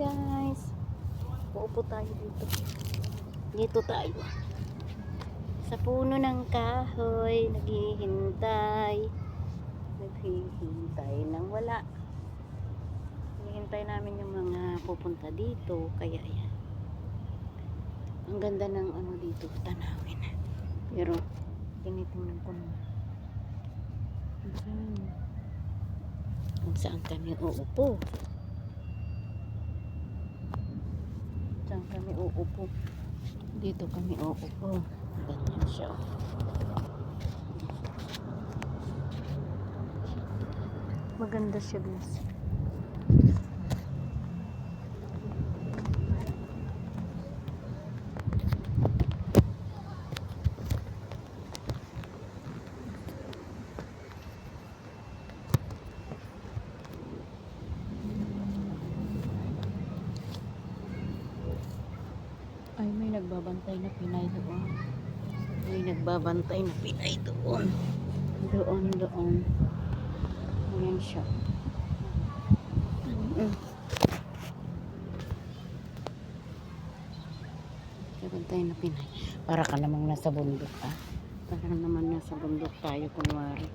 guys. Uupo tayo dito. Dito tayo. Sa puno ng kahoy, naghihintay. Naghihintay ng wala. Naghihintay namin yung mga pupunta dito. Kaya yan. Ang ganda ng ano dito, tanawin. Pero, tinitingnan ko naman. Kung saan, kung saan kami uupo. Saan kami uupo. Dito kami uupo. Ganyan siya. Maganda siya guys. Ay, may nagbabantay na Pinay doon. May nagbabantay na Pinay doon. Doon, doon. Ayan siya. Nagbabantay na Pinay. Para ka namang nasa bundok, ah. Para naman nasa bundok tayo, kunwari.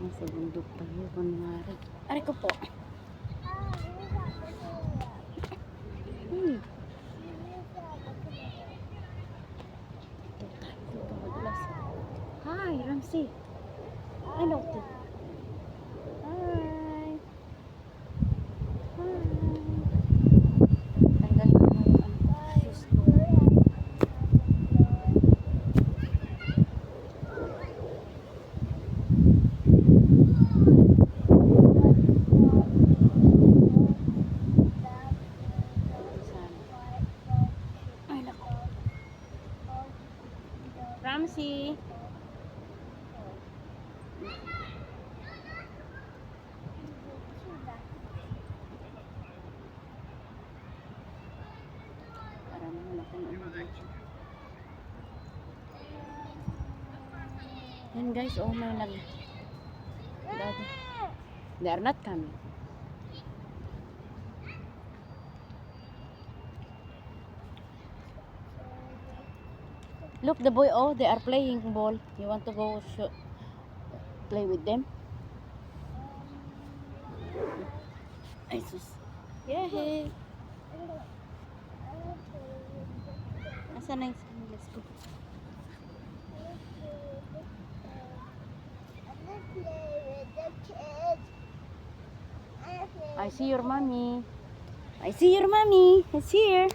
Nasa bundok tayo, kunwari. Aray ko po. Hmm. Dito madulas. Hi, Ramsey. Hello. Hi. Hi. Tanggal ko ano, shoes ko. Ramsey. Para naman ako ano dito. Yan guys, oh may nag... Daddy. They are not coming. Look, the boy, oh, they are playing ball. You want to go sh- play with them? Ay, sus. Yay! Nasaan na yung Let's go. I see your mommy. I see your mommy. It's here.